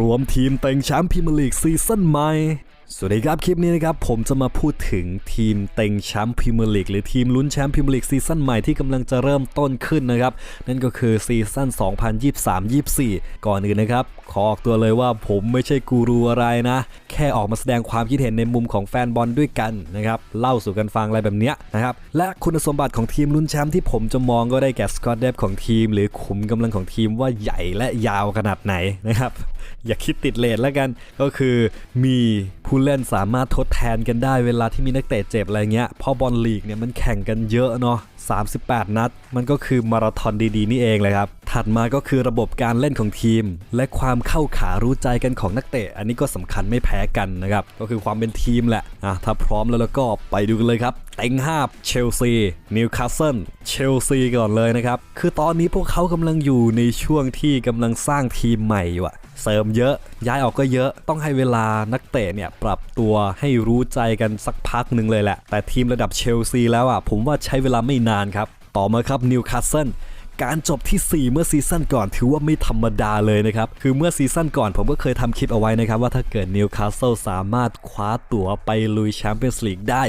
รวมทีมเต็งแชมป์พรีเมียร์ลีกซีซั่นใหม่ สวัสดีครับ คลิปนี้นะครับ ผมจะมาพูดถึงทีมเต็งแชมป์พรีเมียร์ลีกหรือทีมลุ้นแชมป์พรีเมียร์ลีกซีซั่นใหม่ที่กำลังจะเริ่มต้นขึ้นนะครับ นั่นก็คือซีซั่น 2023-24 ก่อนอื่นนะครับ ขอออกตัวเลยว่าผมไม่ใช่กูรูอะไรนะ แค่ออกมาแสดงความคิดเห็นในมุมของแฟนบอลด้วยกันนะครับ เล่าสู่กันฟังอะไรแบบเนี้ยนะครับ และคุณสมบัติของทีมลุ้นแชมป์ที่ผมจะมองก็ได้แก่สกอตเดฟของทีม หรือขุมกำลังของทีมว่าใหญ่และยาวขนาดไหนนะครับอย่าคิดติดเลทแล้วกันก็คือมีผู้เล่นสามารถทดแทนกันได้เวลาที่มีนักเตะเจ็บอะไรเงี้ยเพอบอลลีกเนี่ยมันแข่งกันเยอะเนาะ38 นัด มันก็คือมาราธอนดีๆ นี่เองเลยครับ ถัดมาก็คือระบบการเล่นของทีม และความเข้าขารู้ใจกันของนักเตะ อันนี้ก็สำคัญไม่แพ้กันนะครับ ก็คือความเป็นทีมแหละอะถ้าพร้อมแล้วแล้วก็ไปดูกันเลยครับเต็งห้าเชลซีนิวคาสเซิลเชลซีก่อนเลยนะครับ คือตอนนี้พวกเขากำลังอยู่ในช่วงที่กำลังสร้างทีมใหม่อยู่อะเสริมเยอะย้ายออกก็เยอะต้องให้เวลานักเตะเนี่ยปรับตัวให้รู้ใจกันสักพักหนึ่งเลยแหละ แต่ทีมระดับเชลซีแล้วอะผมว่าใช้เวลาไม่นานครับ ต่อมาครับนิวคาสเซิล การจบที่ 4 เมื่อซีซั่นก่อนถือว่าไม่ธรรมดาเลยนะครับ คือเมื่อซีซั่นก่อนผมก็เคยทำคลิปเอาไว้นะครับ ว่าถ้าเกิดนิวคาสเซิลสามารถคว้าตั๋วไปลุยแชมเปี้ยนส์ลีกได้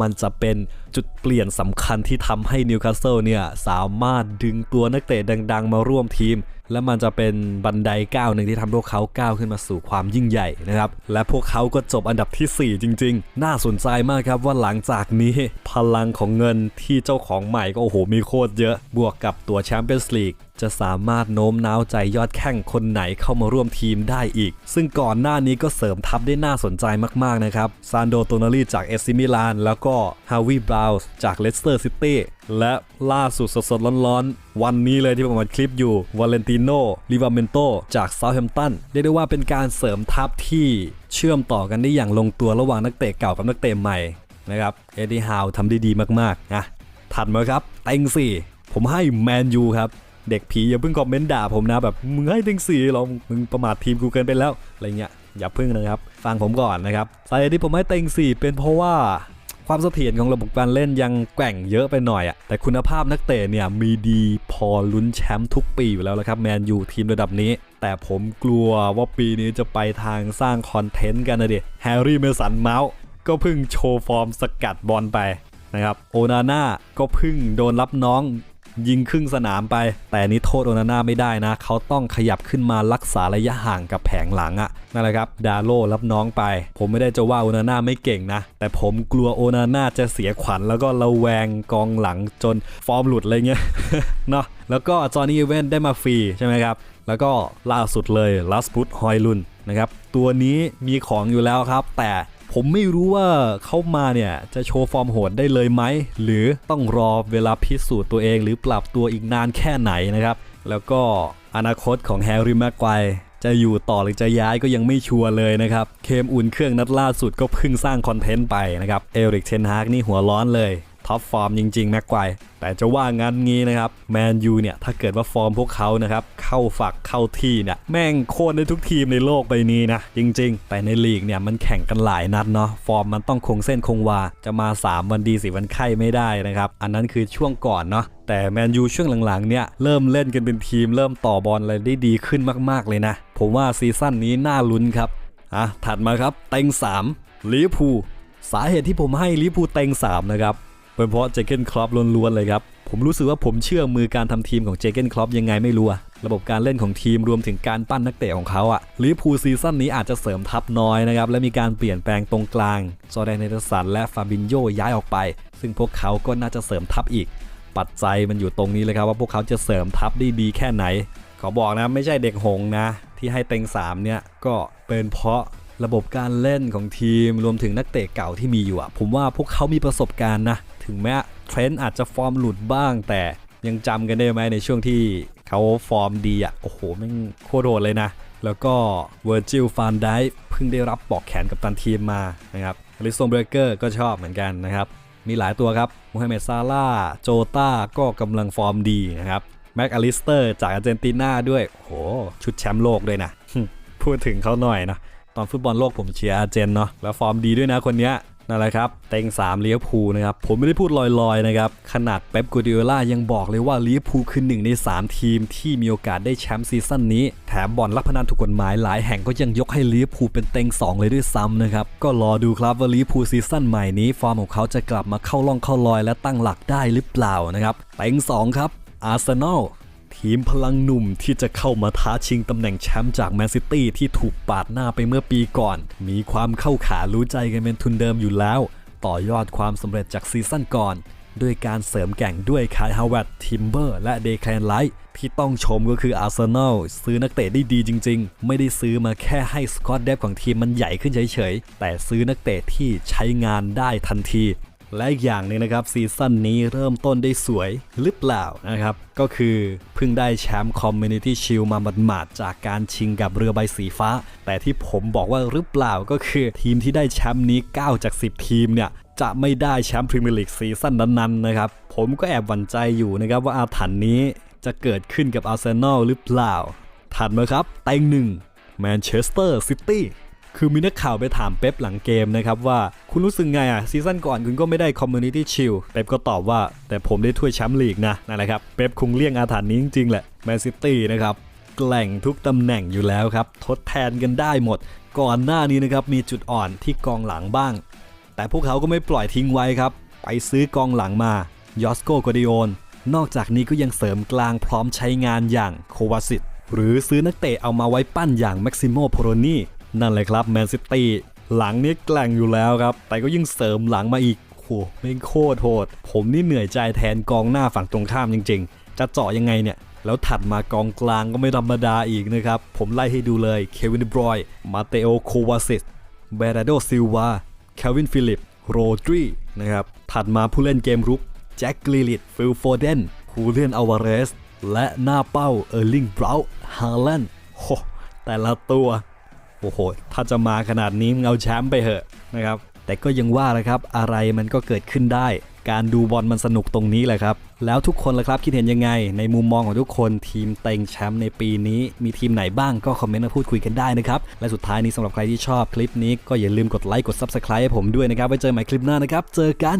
มันจะเป็น จุดเปลี่ยนสำคัญที่ทำให้นิวคาสเซิลเนี่ยสามารถดึงตัวนักเตะดัง ๆ มาร่วมทีม และมันจะเป็นบันไดก้าวหนึ่งที่ทำพวกเขาก้าวขึ้นมาสู่ความยิ่งใหญ่นะครับ และพวกเขาก็จบอันดับที่ 4 จริง ๆ น่าสนใจมากครับว่าหลังจากนี้พลังของเงินที่เจ้าของใหม่ก็โอ้โหมีโคตรเยอะ บวกกับตัวแชมเปี้ยนส์ลีกจะสามารถโน้มน้าวใจยอดแข้งคนไหนเข้ามาร่วมทีมได้อีก ซึ่งก่อนหน้านี้ก็เสริมทัพได้น่าสนใจมากๆนะครับ ซานโดโตนารีจากเอซิมิลาน แล้วก็ฮาวิบราวส์จากเลสเตอร์ซิตี้และล่าสุดสดๆร้อนๆ วันนี้เลยที่ผมอัดคลิปอยู่วาเลนติโนลิวาเมนโตจากเซาท์แฮมป์ตันเรียกได้ว่าเป็นการเสริมทัพที่เชื่อมต่อกันได้อย่างลงตัวระหว่างนักเตะเก่ากับนักเตะใหม่นะครับเอ็ดดี้ฮาวทำได้ดีมากๆนะถัดมาครับเต็งสี่ผมให้แมนยูครับ เด็กผีอย่าเพิ่งคอมเมนต์ด่าผมนะแบบมึงให้เต็งสี่หรอมึงประมาททีมกูเกินไปแล้วอะไรเงี้ยอย่าเพิ่งนะครับ ฟังผมก่อนนะครับสาเหตุที่ผมให้เต็งสี่เป็นเพราะว่าความเสถียรของระบบการเล่นยังแกว่งเยอะไปหน่อยอะแต่คุณภาพนักเตะเนี่ยมีดีพอลุ้นแชมป์ทุกปีอยู่แล้วละครับแมนยูทีมระดับนี้ แต่ผมกลัวว่าปีนี้จะไปทางสร้างคอนเทนต์กันนะดิแฮร์รี่เมสันเมาส์ก็เพิ่งโชว์ฟอร์มสกัดบอลไปนะครับโอนาน่าก็เพิ่งโดนรับน้อง ยิงครึ่งสนามไป แต่นี้โทษโอนาน่าไม่ได้นะ เขาต้องขยับขึ้นมารักษาระยะห่างกับแผงหลังอะนั่นแหละครับ ดาโลรับน้องไป ผมไม่ได้จะว่าโอนาน่าไม่เก่งนะ แต่ผมกลัวโอนาน่าจะเสียขวัญแล้วก็ระแวงกองหลังจนฟอร์มหลุดอะไรเงี้ยเนาะแล้วก็จอห์นนี่เวนได้มาฟรีใช่ไหมครับแล้วก็ล่าสุดเลยลัสพุตฮอยลุนนะครับตัวนี้มีของอยู่แล้วครับ แต่ ผมไม่รู้ว่าเข้ามาเนี่ยจะโชว์ฟอร์มโหดได้เลยไหม หรือต้องรอเวลาพิสูจน์ตัวเอง หรือปรับตัวอีกนานแค่ไหนนะครับ แล้วก็อนาคตของแฮร์รี่แม็กไกวรจะอยู่ต่อหรือจะย้ายก็ยังไม่ชัวร์เลยนะครับ เคมอุ่นเครื่องนัดล่าสุดก็เพิ่งสร้างคอนเทนต์ไปนะครับ เอริกเทนฮากนี่หัวร้อนเลย ท็อปฟอร์มจริง ๆ แม็กไกว์แต่จะว่างั้นงี้นะครับแมนยูเนี่ย ถ้าเกิดว่าฟอร์มพวกเขานะครับ เข้าฝักเข้าที่เนี่ย แม่งโค่นได้ทุกทีมในโลกใบนี้นะ จริง ๆ แต่ในลีกเนี่ย มันแข่งกันหลายนัดเนาะฟอร์มมันต้องคงเส้นคงวา จะมา 3 วันดีสิวันไข้ไม่ได้นะครับ อันนั้นคือช่วงก่อนเนาะแต่แมนยูช่วงหลังๆเนี่ยเริ่มเล่นกันเป็นทีม เริ่มต่อบอลอะไรได้ดีขึ้นมากๆเลยนะ ผมว่าซีซั่นนี้น่าลุ้นครับอะถัดมาครับเต็ง3ลิเวอร์พูลสาเหตุที่ผมให้ลิเวอร์พูลเต็ง3นะครับ เป็นเพราะเจเกนครอปล้วนๆเลยครับ ผมรู้สึกว่าผมเชื่อมือการทำทีมของเจเกนครอปยังไงไม่รู้ระบบการเล่นของทีมรวมถึงการปั้นนักเตะของเขาอะลิพูซีซั่นนี้อาจจะเสริมทัพน้อยนะครับ และมีการเปลี่ยนแปลงตรงกลาง จอแดนเนเธอร์สันและฟาบินโยย้ายออกไป ซึ่งพวกเขาก็น่าจะเสริมทัพอีก ปัจจัยมันอยู่ตรงนี้เลยครับว่าพวกเขาจะเสริมทัพได้ดีแค่ไหน ขอบอกนะไม่ใช่เด็กหงนะ ที่ให้เต็ง3เนี่ยก็เป็นเพราะ ระบบการเล่นของทีมรวมถึงนักเตะเก่าที่มีอยู่อะผมว่าพวกเขามีประสบการณ์นะ ถึงแม้เทรนด์อาจจะฟอร์มหลุดบ้าง แต่ยังจำกันได้ไหมในช่วงที่เขาฟอร์มดีอะโอ้โหแม่งโคตรโหดเลยนะ แล้วก็เวอร์จิลฟานไดเพิ่งได้รับปอกแขนกับตันทีมมานะครับลิซงเบรเกอร์ก็ชอบเหมือนกันนะครับ มีหลายตัวครับมูฮัมเหม็ดซาลาโจตาก็กำลังฟอร์มดีนะครับแม็กอลิสเตอร์จากอาร์เจนตินาด้วยโอ้โหชุดแชมป์โลกด้วยนะพูดถึงเขาหน่อยนะ ตอนฟุตบอลโลกผมเชียร์อาร์เจนเนาะแล้วฟอร์มดีด้วยนะคนเนี้ยนั่นแหละครับ เต็ง3เลี้ยวภูนะครับ ผมไม่ได้พูดลอยๆนะครับ ขนาดเป๊ปกูดิโอล่ายังบอกเลยว่าเลี้ยวภูคือหนึ่งใน 3 ทีมที่มีโอกาสได้แชมป์ซีซั่นนี้ แถมบ่อนรับพนันถูกกฎหมายหลายแห่งก็ยังยกให้เลี้ยวภูเป็นเต็ง 2 เลยด้วยซ้ำนะครับ ก็รอดูครับว่าเลี้ยวภูซีซั่นใหม่นี้ ฟอร์มของเขาจะกลับมาเข้าล่องเข้าลอยและตั้งหลักได้หรือเปล่านะครับเต็ง2ครับอาร์เซนอล ทีมพลังหนุ่มที่จะเข้ามาท้าชิงตำแหน่งแชมป์จากแมนซิตี้ที่ถูกปาดหน้าไปเมื่อปีก่อน มีความเข้าขารู้ใจกันเป็นทุนเดิมอยู่แล้ว ต่อยอดความสำเร็จจากซีซั่นก่อนด้วยการเสริมแก่งด้วยคายฮาวเวตทิมเบอร์ และเดแคลนไลท์ที่ต้องชมก็คืออาร์เซนอลซื้อนักเตะได้ดีจริง ๆ ไม่ได้ซื้อมาแค่ให้สกอตเดฟของทีมมันใหญ่ขึ้นเฉยๆ แต่ซื้อนักเตะที่ใช้งานได้ทันที และอีกอย่างหนึ่งนะครับซีซั่นนี้เริ่มต้นได้สวยหรือเปล่านะครับ ก็คือเพิ่งได้แชมป์คอมมูนิตี้ชิลมาหมาดๆจากการชิงกับเรือใบสีฟ้า แต่ที่ผมบอกว่าหรือเปล่าก็คือทีมที่ได้แชมป์นี้ 9 จาก 10 ทีมเนี่ย จะไม่ได้แชมป์พรีเมียร์ลีกซีซั่นนั้นๆนะครับ ผมก็แอบหวั่นใจอยู่นะครับว่าอาถรรพ์นี้จะเกิดขึ้นกับอาร์เซนอลหรือเปล่าถัดมาครับเต็งหนึ่งแมนเชสเตอร์ซิตี้ คือมีนักข่าวไปถามเป๊ปหลังเกมนะครับว่าคุณรู้สึกไงอะซีซั่นก่อนคุณก็ไม่ได้คอมมูนิตี้ชิลเป๊ปก็ตอบว่า แต่ผมได้ถ้วยแชมป์ลีกนะนั่นแหละครับเป๊ปคงเลี่ยงอาถรรพ์นี้จริงๆแหละแมนซิตี้นะครับแกล่งทุกตำแหน่งอยู่แล้วครับ ทดแทนกันได้หมด ก่อนหน้านี้นะครับมีจุดอ่อนที่กองหลังบ้าง แต่พวกเขาก็ไม่ปล่อยทิ้งไว้ครับ ไปซื้อกองหลังมายอสโกโกดิโอนนอกจากนี้ก็ยังเสริมกลางพร้อมใช้งานอย่างโควาซิตหรือซื้อนักเตะเอามาไว้ปั้นอย่างแม็กซิโมโพโรนี นั่นเลยครับแมนซิตี้หลังนี้แกล่งอยู่แล้วครับ แต่ก็ยิ่งเสริมหลังมาอีกโหไม่โคตรโหด ผมนี่เหนื่อยใจแทนกองหน้าฝั่งตรงข้ามจริง ๆ จะเจาะยังไงเนี่ย แล้วถัดมากองกลางก็ไม่ธรรมดาอีกนะครับ ผมไล่ให้ดูเลยเควินบรอยมาเตโอโควาซิตเบราโดซิลวาเควินฟิลิปโรดรีนะครับ ถัดมาผู้เล่นเกมรุกแจ็คกลิลิตฟิลโฟเดนฮูเลียนอาวาเรสและหน้าเป้าเออร์ลิงบราวฮาแลนด์โหแต่ละตัว โอ้โห ถ้าจะมาขนาดนี้เอาแชมป์ไปเหอะนะครับ แต่ก็ยังว่าแหละครับ อะไรมันก็เกิดขึ้นได้ การดูบอลมันสนุกตรงนี้แหละครับ แล้วทุกคนล่ะครับคิดเห็นยังไง ในมุมมองของทุกคนทีมเต็งแชมป์ในปีนี้ มีทีมไหนบ้างก็คอมเมนต์มาพูดคุยกันได้นะครับ และสุดท้ายนี้สำหรับใครที่ชอบคลิปนี้ก็อย่าลืมกดไลค์กด Subscribe ให้ผมด้วยนะครับ ไว้เจอใหม่คลิปหน้านะครับ เจอกัน